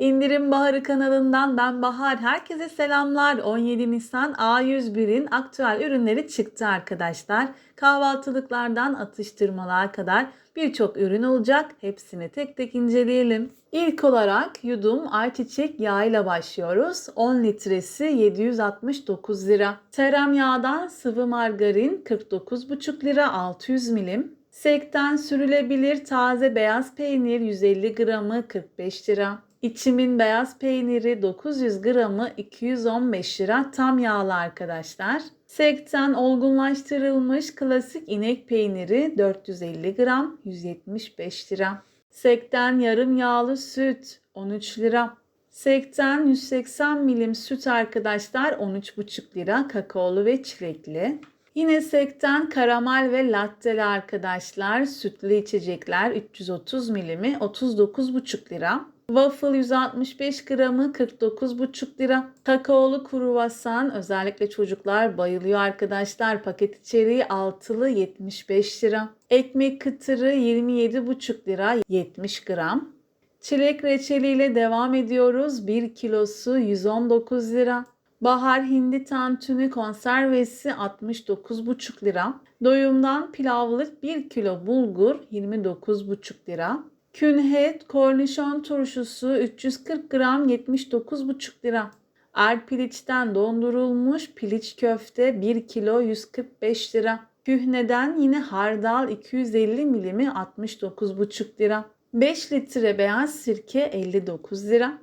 İndirim Baharı kanalından ben Bahar. Herkese selamlar. 17 Nisan A101'in aktüel ürünleri çıktı arkadaşlar. Kahvaltılıklardan atıştırmalığa kadar birçok ürün olacak. Hepsini tek tek inceleyelim. İlk olarak yudum ayçiçek yağıyla başlıyoruz. 10 litresi 769 lira. Teremyağdan sıvı margarin 49,5 lira 600 milim. Sekten sürülebilir taze beyaz peynir 150 gramı 45 lira. İçimin beyaz peyniri 900 gramı 215 lira tam yağlı arkadaşlar. Sekten olgunlaştırılmış klasik inek peyniri 450 gram 175 lira. Sekten yarım yağlı süt 13 lira. Sekten 180 milim süt arkadaşlar 13,5 lira kakaolu ve çilekli. Yine sekten karamel ve latteli arkadaşlar sütlü içecekler 330 milimi 39,5 lira. Waffle 165 gramı 49,5 lira. Kakaolu kruvasan özellikle çocuklar bayılıyor arkadaşlar. Paket içeriği altılı 75 lira. Ekmek kıtırı 27,5 lira 70 gram. Çilek reçeliyle devam ediyoruz. 1 kilosu 119 lira. Bahar hindi tantuni konservesi 69,5 lira. Doyumdan pilavlık 1 kilo bulgur 29,5 lira. Künhet kornişon turşusu 340 gram 79,5 lira. Erpiliç'ten dondurulmuş piliç köfte 1 kilo 145 lira. Kühneden yine hardal 250 milimi 69,5 lira. 5 litre beyaz sirke 59 lira.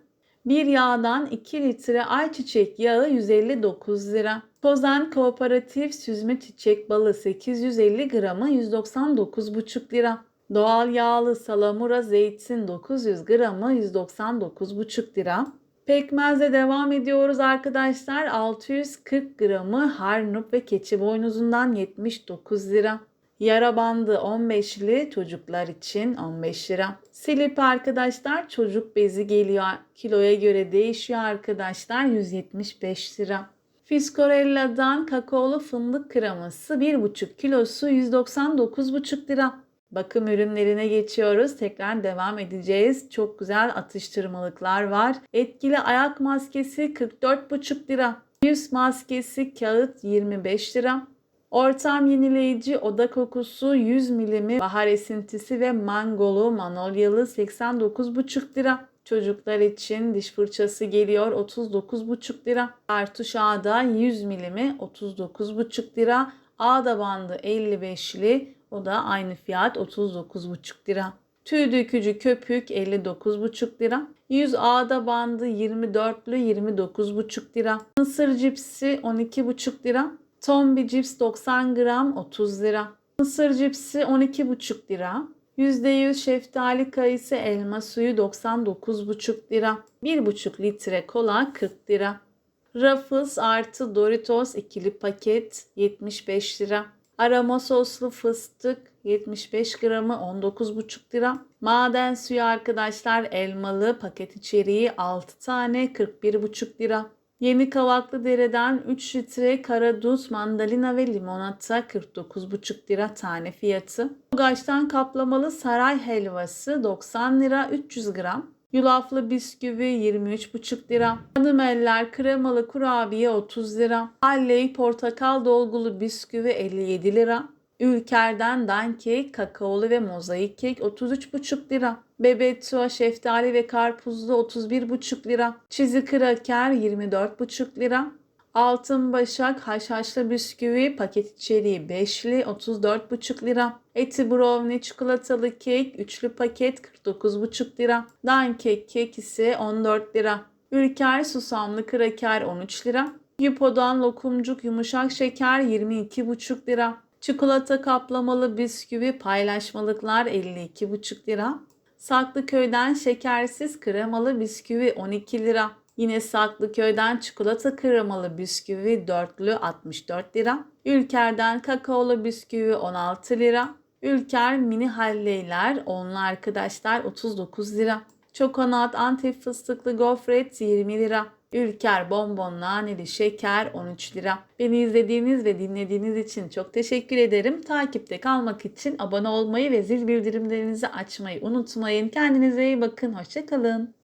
Bir yağdan 2 litre ayçiçek yağı 159 lira. Kozan Kooperatif süzme çiçek balı 850 gramı 199,5 lira. Doğal yağlı salamura zeytin 900 gramı 199,5 lira. Pekmezle devam ediyoruz arkadaşlar. 640 gramı harnup ve keçi boynuzundan 79 lira. Yara bandı 15'li çocuklar için 15 lira. Silip arkadaşlar çocuk bezi geliyor. Kiloya göre değişiyor arkadaşlar 175 lira. Fiscorella'dan kakaolu fındık kreması 1,5 kilosu 199,5 lira. Bakım ürünlerine geçiyoruz. Tekrar devam edeceğiz. Çok güzel atıştırmalıklar var. Etkili ayak maskesi 44,5 lira. Yüz maskesi kağıt 25 lira. Ortam yenileyici oda kokusu 100 milimi bahar esintisi ve mangolu manolyalı 89,5 lira. Çocuklar için diş fırçası geliyor 39,5 lira. Kartuş ağda 100 milimi 39,5 lira. Ağda bandı 55'li o da aynı fiyat 39,5 lira. Tüy dökücü köpük 59,5 lira. 100 ağda bandı 24'lü 29,5 lira. Mısır cipsi 12,5 lira. Tombi cips 90 gram 30 lira. Mısır cipsi 12,5 lira. %100 şeftali kayısı elma suyu 99,5 lira. 1,5 litre kola 40 lira. Ruffles artı Doritos ikili paket 75 lira. Aroma soslu fıstık 75 gramı 19,5 lira. Maden suyu arkadaşlar elmalı paket içeriği 6 tane 41,5 lira. Yeni Kavaklı Dere'den 3 litre karadut, mandalina ve limonata 49,5 lira tane fiyatı. Ugaç'tan kaplamalı saray helvası 90 lira 300 gram. Yulaflı bisküvi 23,5 lira. Hanım eller kremalı kurabiye 30 lira. Halley portakal dolgulu bisküvi 57 lira. Ülker'den dankek, kakaolu ve mozaik kek 33,5 lira. Bebettua şeftali ve karpuzlu 31,5 lira. Çizi kraker 24,5 lira. Altın Başak haşhaşlı bisküvi paket içeriği 5'li 34,5 lira. Eti brownie çikolatalı kek üçlü paket 49,5 lira. Dankek kek ise 14 lira. Ülker susamlı kraker 13 lira. Yupo'dan lokumcuk yumuşak şeker 22,5 lira. Çikolata kaplamalı bisküvi paylaşmalıklar 52,5 lira. Saklıköy'den şekersiz kremalı bisküvi 12 lira. Yine Saklıköy'den çikolata kremalı bisküvi dörtlü 64 lira. Ülker'den kakaolu bisküvi 16 lira. Ülker mini halleyler onlu arkadaşlar 39 lira. Çokonat antep fıstıklı gofret 20 lira. Ülker bonbon naneli şeker 13 lira. Beni izlediğiniz ve dinlediğiniz için çok teşekkür ederim. Takipte kalmak için abone olmayı ve zil bildirimlerinizi açmayı unutmayın. Kendinize iyi bakın. Hoşçakalın.